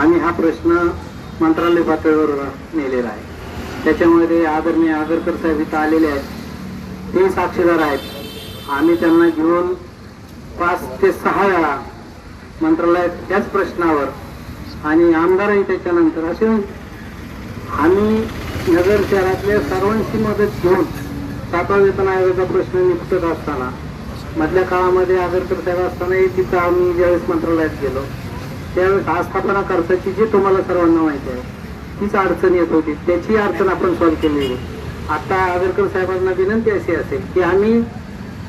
आम्ही हा प्रश्न मंत्रालय पातळीवर नेलेला आहे. त्याच्यामध्ये आदरणीय आगरकर साहेब इथं आलेले आहेत. ते साक्षीदार आहेत. आम्ही त्यांना घेऊन पाच ते सहा वेळा मंत्रालयात त्याच प्रश्नावर आणि आमदारही त्याच्यानंतर असे आम्ही नगर शहरातल्या सर्वांची मदत घेऊन सातवा वेतन आयोगाचा प्रश्न निपटत असताना मधल्या काळामध्ये आगरकर साहेब असतानाही तिथं आम्ही ज्यावेळेस मंत्रालयात गेलो त्या आस्थापना खर्चाची जी तुम्हाला सर्वांना माहिती आहे तीच अडचण येत होती. त्याची अडचण आपण सॉल्व्ह केलेली आता आगरकर साहेबांना विनंती अशी असेल की आम्ही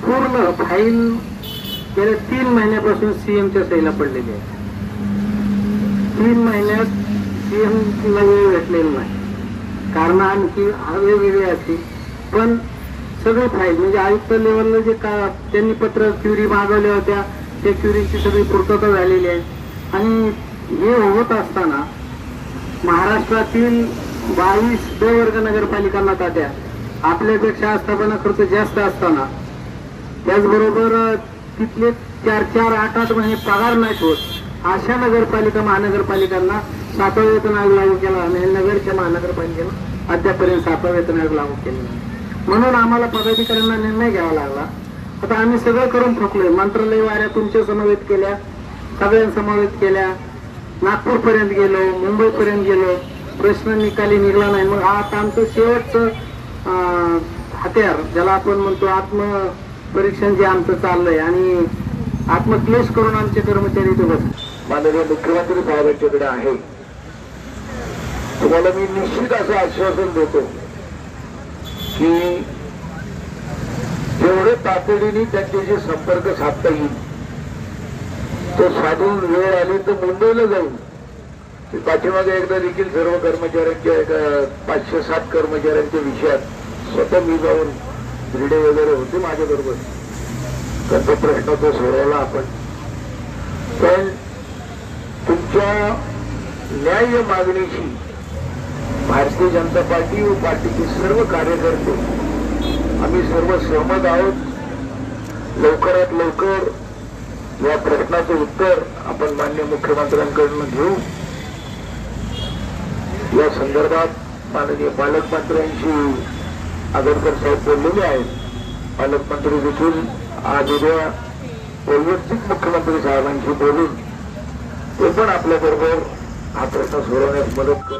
पूर्ण फाईल गेल्या तीन महिन्यापासून सीएमच्या सहीला पडलेली आहे. तीन महिन्यात सीएमला वेळ भेटलेला नाही. कारण आणखी वेगवेगळी असते पण सगळी फाईल म्हणजे आयुक्त लेवलला जे का त्यांनी पत्र क्युरी मागवल्या होत्या. त्या क्युरीची सगळी पूर्तता झालेली आहे. आणि हे होत असताना महाराष्ट्रातील बावीस ब वर्ग नगरपालिकांना तात्या आपल्यापेक्षा आस्थापना खर्च जास्त असताना त्याचबरोबर तिथले चार चार आठ आठ महिने पगार नाहीत होत अशा नगरपालिका महानगरपालिकांना सातवा वेतन आयोग लागू केला आणि नगरच्या महानगरपालिकेनं अद्यापर्यंत सातवा वेतन आयोग लागू केलेला म्हणून आम्हाला पदाधिकाऱ्यांना निर्णय घ्यावा लागला. आता आम्ही सगळं करून थकलोय मंत्रालय वाऱ्या तुमच्या समवेत केल्या. सगळ्यांसमवेत केल्या. नागपूर पर्यंत गेलो मुंबई पर्यंत गेलो. प्रश्न निकाली निघला नाही. मग हा आता आमचं शेवटचं हत्यार ज्याला आपण म्हणतो आत्म परीक्षण जे आमचं चाललंय आणि आत्मक्लेश करून आमचे कर्मचारी इथे बस माननीय मुख्यमंत्री साहेबांच्याकडे आहे. तुम्हाला मी निश्चित असं आश्वासन देतो की जेवढे तातडीने त्यांच्याशी संपर्क साधता येईल तो साधून वेळ आली तर मुंबईला जाऊन मी पाठीमागे एकदा देखील सर्व कर्मचाऱ्यांच्या एका पाचशे सात कर्मचाऱ्यांच्या विषयात स्वतः मी जाऊन भिडे वगैरे होते माझ्याबरोबर. त्यांचा प्रश्न तो सोडवला आपण. पण तुमच्या न्याय मागणीशी भारतीय जनता पार्टी व पार्टीचे सर्व कार्यकर्ते आम्ही सर्व सहमत आहोत. लवकरात लवकर या प्रश्नाचं उत्तर आपण मान्य मुख्यमंत्र्यांकडून घेऊ. या संदर्भात माननीय पालकमंत्र्यांशी आगरकर साहेब बोललेले आहेत. पालकमंत्री देखील आज उद्या वैयक्तिक मुख्यमंत्री साहेबांशी बोलून ते पण आपल्याबरोबर हा प्रश्न सोडवण्यास मदत कर